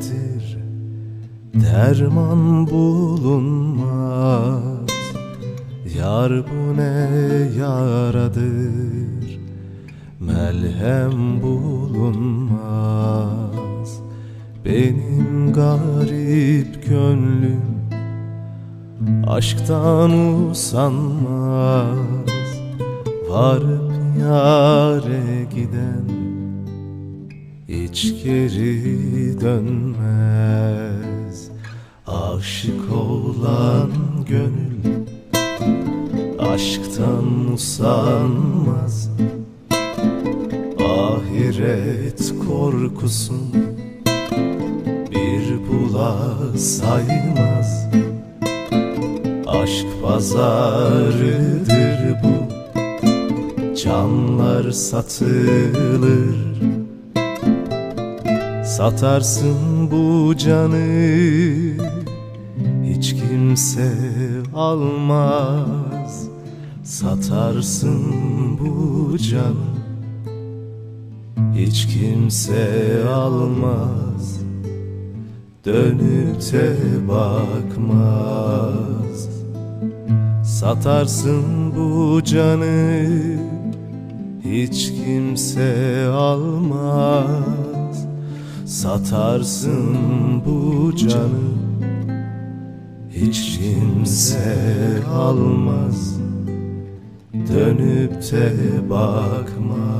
Derttir Derman bulunmaz. Yar bu ne yaradır? Melhem bulunmaz. Benim garip gönlüm Aşktan usanmaz. Varıp yare giden Hiç geri dönmez. Aşık olan gönül Aşktan usanmaz. Ahiret korkusun Bir bula saymaz. Aşk pazarıdır bu. Canlar satılır Satarsın bu canı Hiç kimse almaz. Satarsın bu canı Hiç kimse almaz. Dönüp de bakmaz. Satarsın bu canı Hiç kimse almaz Satarsın bu canı Hiç kimse almaz. Dönüp de bakmaz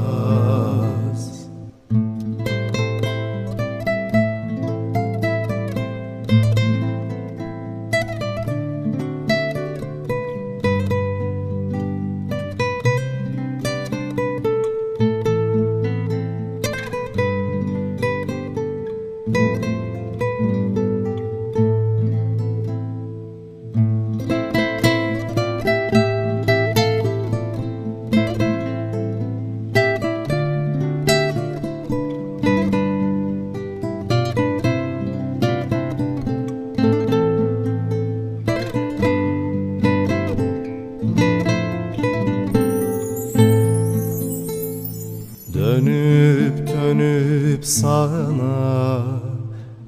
dönüp sana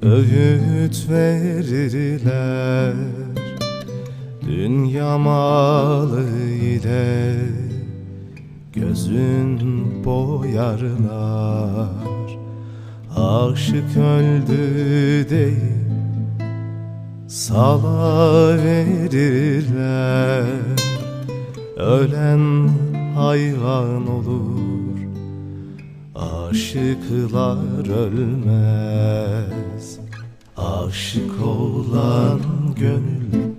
öğüt verirler. Dünya malı ile gözün boyarlar. Aşık öldü değil sala verirler. Ölen hayvan olur Aşıklar ölmez Aşık olan gönül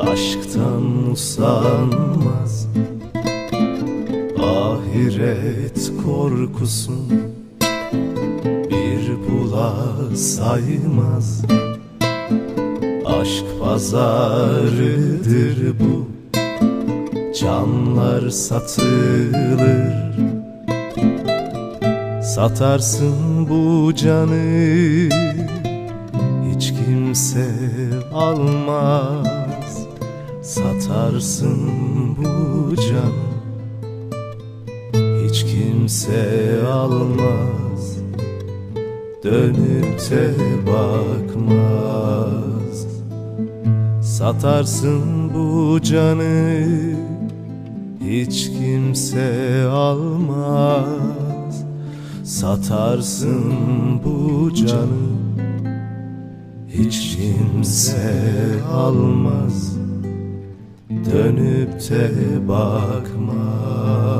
Aşktan usanmaz. Ahiret korkusun Bir bula saymaz. Aşk pazarıdır bu Canlar satılır Satarsın bu canı Hiç kimse almaz. Satarsın bu canı Hiç kimse almaz. Dönüp de bakmaz. Satarsın bu canı Hiç kimse almaz Satarsın bu canı Hiç kimse almaz. Dönüp de bakmaz